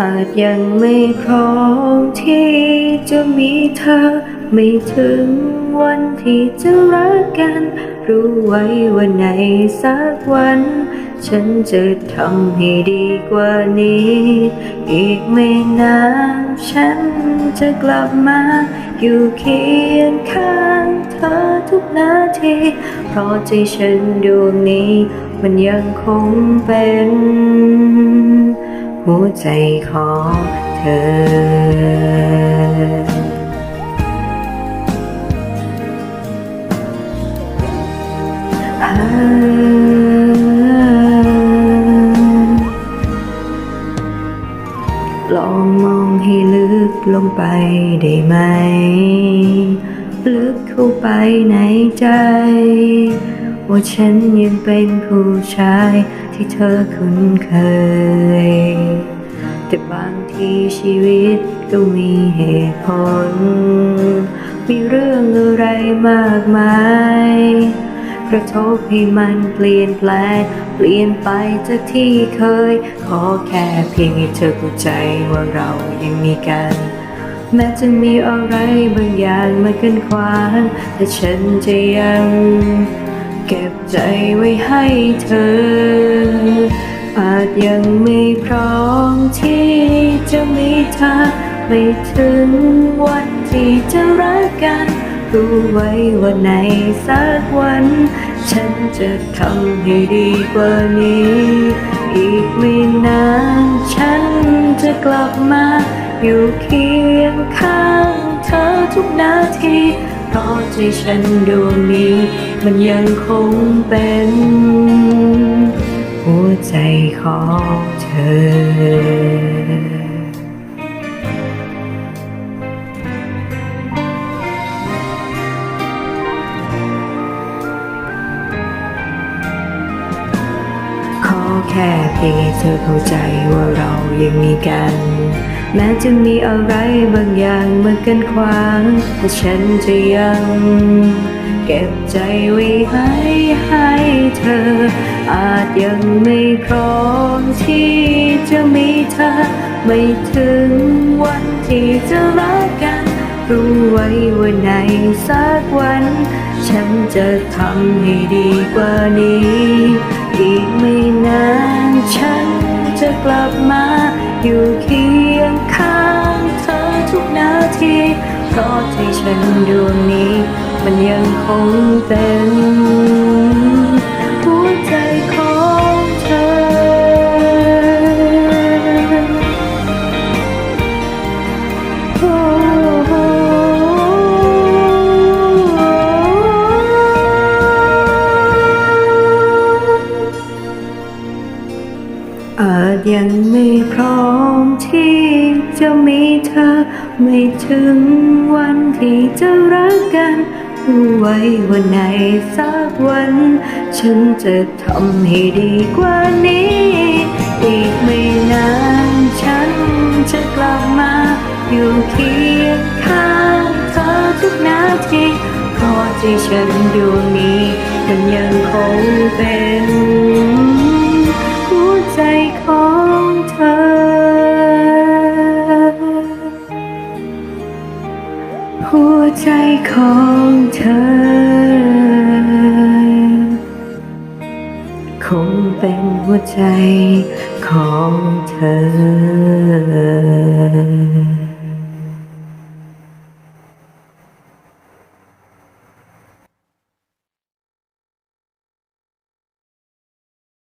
อาจยังไม่พร้อมที่จะมีเธอ ไม่ถึงวันที่จะรักกัน รู้ไว้ว่าในสักวัน ฉันจะทำให้ดีกว่านี้ อีกไม่นานฉันจะกลับมา อยู่เคียงข้างเธอทุกนาที เพราะใจฉันดวงนี้ มันยังคงเป็น หัวใจของเธอลองมองให้ลึกลงไปได้ไหม ลึกเข้าไปในใจ ว่าฉันยังเป็นผู้ชายที่เธอคุ้นเคย แต่บางทีชีวิตก็มีเหตุผล มีเรื่องอะไรมากมายกระทบให้มันเปลี่ยนแปลงเปลี่ยนไปจากที่เคย ขอแค่เพียงให้เธอเข้าใจว่าเรายังมีกัน แม้จะมีอะไรบางอย่างมากั้นขวางแต่ฉันจะยัง เก็บใจไว้ให้เธอ อาจยังไม่พร้อมที่จะมีเธอไม่ถึงวันที่จะรักกัน รู้ไว้ว่าในสักวัน ฉันจะทำให้ดีกว่านี้ อีกไม่นานฉันจะกลับมา อยู่เคียงข้างเธอทุกนาที เพราะใจฉันดวงนี้ มันยังคงเป็น หัวใจของเธอขอแค่เพียงให้เธอเข้าใจว่าเรายังมีกัน แม้จะมีอะไรบางอย่างมากันขวางแต่ฉันจะยัง เก็บใจไว้ให้ให้เธอ อาจยังไม่พร้อมที่จะมีเธอ ไม่ถึงวันที่จะรักกัน รู้ไว้ว่าในสักวัน ฉันจะทำให้ดีกว่านี้ อีกไม่นานฉันจะกลับมาอยู่เคียง ทีเพราะใจฉันดวงนี้ มันยังคงเป็นหัวใจของเธอ อาจยังไม่พร้อมที่จะมี ไม่ถึงวันที่จะรักกันรู้ไว้ว่าในสักวัน ฉันจะทำให้ดีกว่านี้ อีกไม่นานฉันจะกลับมา อยู่เคียงข้างเธอทุกนาทีเพราะใจฉันดวงนี้มันยังคงเป็น หัวใจของเธอ ใจของเธอ คงเป็นหัวใจของเธอ